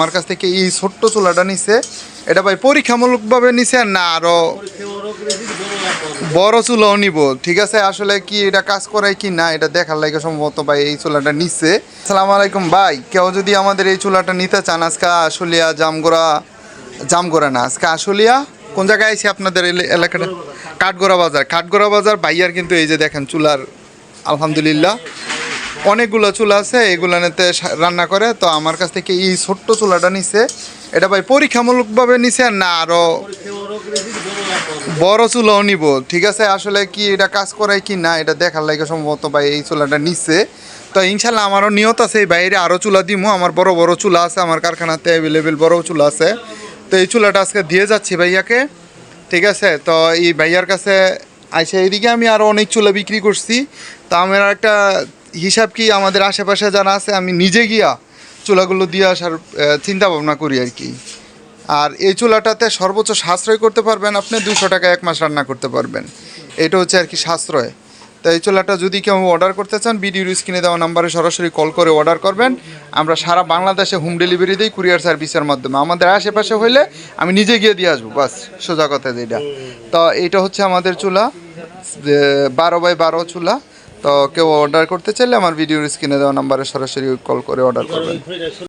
আমার কাছ থেকে এই ছোট্ট চুলাটা নিছে। এটা ভাই পরীক্ষামূলকভাবে নিছে না, আরও বড় চুলাও নিব। ঠিক আছে, আসলে কি এটা কাজ করে কি না, এটা দেখার লাগে সম্ভবত ভাই এই চুলাটা নিচ্ছে আসসালামু আলাইকুম ভাই, কেউ যদি আমাদের এই চুলাটা নিতে চান, আজকে আসলিয়া জামগোড়া জামগোড়া না, আজকে আসলিয়া কোন জায়গায় আইছি আপনাদের এলে- এলাকাটা? কাঠগোড়া বাজার। কাঠগোড়া বাজার, ভাইয়ার কিন্তু এই যে দেখেন চুলার, আলহামদুলিল্লাহ। অনেকগুলো চুলা আছে এগুলাতে রান্না করে। তো আমার কাছ থেকে এই ছোট্ট চুলাটা নিছে। এটা ভাই পরীক্ষামূলকভাবে নিছে না, আরও বড় চুলাও নিব। ঠিক আছে, আসলে কি এটা কাজ করে কি না, এটা দেখার লাগে সম্ভবত ভাই এই চুলাটা নিচ্ছে তো ইনশাল্লাহ আমারও নিয়ত আছে, এই বাইরে আরও চুলা দিমু। আমার বড় বড় চুলা আছে, আমার কারখানাতে অ্যাভেলেবেল বড় চুলা আছে। তো এই চুলাটা আজকে দিয়ে যাচ্ছি ভাইয়াকে। ঠিক আছে, তো এই ভাইয়ার কাছে আইসা এদিকে আমি আরও অনেক চুলা বিক্রি করছি। তো আমার একটা হিসাব কি আমাদের আশেপাশে যারা আছে, আমি নিজে গিয়া চুলাগুলো দিয়ে আসার চিন্তা ভাবনা করি আর কি। আর এই চুলাটাতে সর্বোচ্চ সাশ্রয় করতে পারবেন আপনি দুশো টাকা এক মাস রান্না করতে পারবেন। এটা হচ্ছে আর কি সাশ্রয়। তো এই চুলাটা যদি কেউ অর্ডার করতে চান, ভিডিওর স্ক্রিনে দেওয়া নাম্বারে সরাসরি কল করে অর্ডার করবেন। আমরা সারা বাংলাদেশে হোম ডেলিভারি দিই কুরিয়ার সার্ভিসের মাধ্যমে। আমাদের আশেপাশে হইলে আমি নিজে গিয়ে দিয়ে আসব, বাস, সোজা কথা যেটা। তো এইটা হচ্ছে আমাদের চুলা বারো বাই বারো চুলা। তো কেউ অর্ডার করতে চাইলে আমার ভিডিওর স্ক্রিনে দেওয়া নাম্বারে সরাসরি কল করে অর্ডার করবেন।